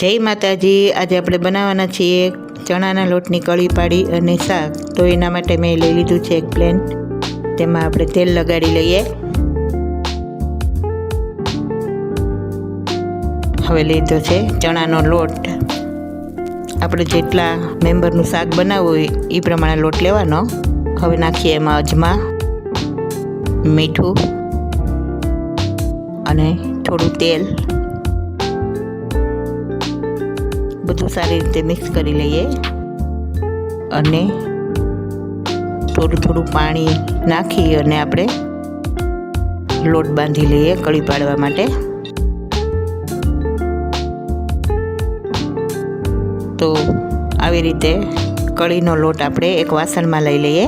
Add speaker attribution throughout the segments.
Speaker 1: જય માતાજી, આજે આપણે બનાવવાના છીએ ચણાના લોટની કળી પાડી અને શાક. તો એના માટે મેં લઈ લીધું છે એક પ્લેન. તેમાં આપણે તેલ લગાડી લઈએ. હવે લીધો છે ચણાનો લોટ. આપણે જેટલા મેમ્બરનું શાક બનાવવું હોય એ પ્રમાણે લોટ લેવાનો. હવે નાખીએ એમાં અજમા, મીઠું અને થોડું તેલ. બધું સારી રીતે મિક્સ કરી લઈએ અને થોડું થોડું પાણી નાખી અને આપણે લોટ બાંધી લઈએ કળી પાડવા માટે. તો આવી રીતે કળીનો લોટ આપણે એક વાસણમાં લઈ લઈએ.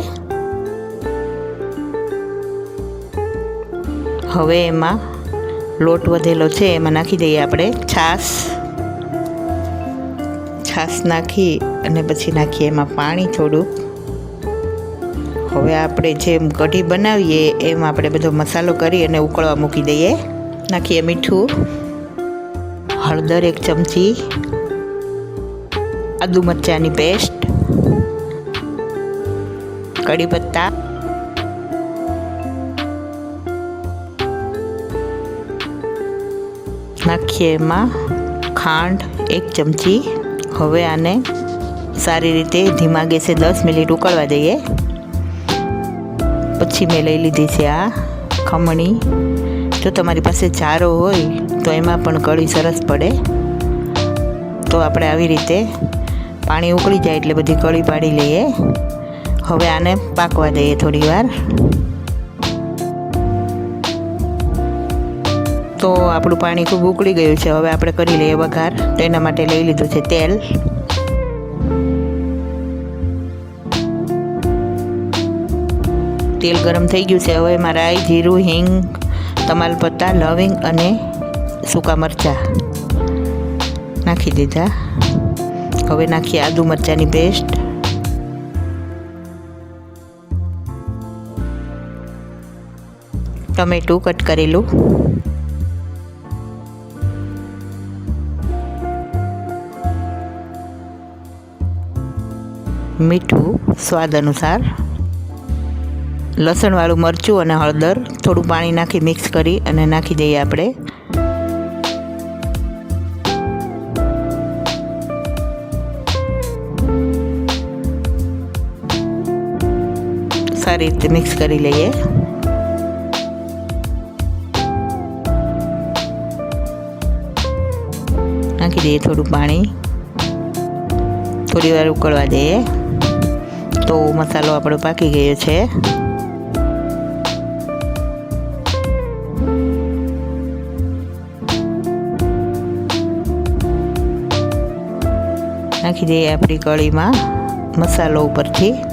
Speaker 1: હવે એમાં લોટ વધેલો છે, એમાં નાખી દઈએ આપણે છાશ. છાશ નાખી અને પછી નાખીએ એમાં પાણી થોડુંક હવે આપણે જેમ કઢી બનાવીએ એમ આપણે બધો મસાલો કરી અને ઉકળવા મૂકી દઈએ. નાખીએ મીઠું, હળદર એક ચમચી, આદુ મરચાંની પેસ્ટ કઢી પત્તા નાખીએ એમાં ખાંડ એક ચમચી. હવે આને સારી રીતે ધીમા ગેસે દસ મિનિટ ઉકળવા દઈએ. પછી મેં લઈ લીધી છે આ ખમણી. જો તમારી પાસે ચારો હોય, તો એમાં પણ કળી સરસ પડે. તો આપણે આવી રીતે પાણી ઉકળી જાય એટલે બધી કળી પાડી લઈએ. હવે આને પાકવા દઈએ થોડી તો આપણું પાણી ખૂબ ઉકળી ગયું છે. હવે આપણે કરી લઈએ વઘાર. તો એના માટે લઈ લીધું છે તેલ. તેલ ગરમ થઈ ગયું છે. હવે એમાં રાઈ જીરું, હિંગ તમાલપત્તા લવિંગ અને સૂકા મરચાં નાખી દીધા. હવે નાખીએ આદુ મરચાંની પેસ્ટ. ટમેટું કટ કરેલું. મીઠું સ્વાદ અનુસાર. લસણવાળું મરચું અને હળદર થોડું પાણી નાખી મિક્સ કરી અને નાખી દઈએ આપણે. સારી રીતે મિક્સ કરી લઈએ. નાખી દઈએ થોડું પાણી. થોડી વાર ઉકળવા દઈએ. તો મસાલો આપણો પાકી ગયો છે. નાખી દઈએ આપણી કળીમાં મસાલો ઉપરથી.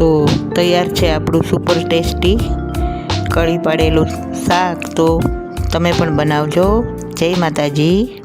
Speaker 1: તો તૈયાર છે આપણું સુપર ટેસ્ટી કળી પાડેલું શાક. તો તમે પણ બનાવજો. જય માતાજી.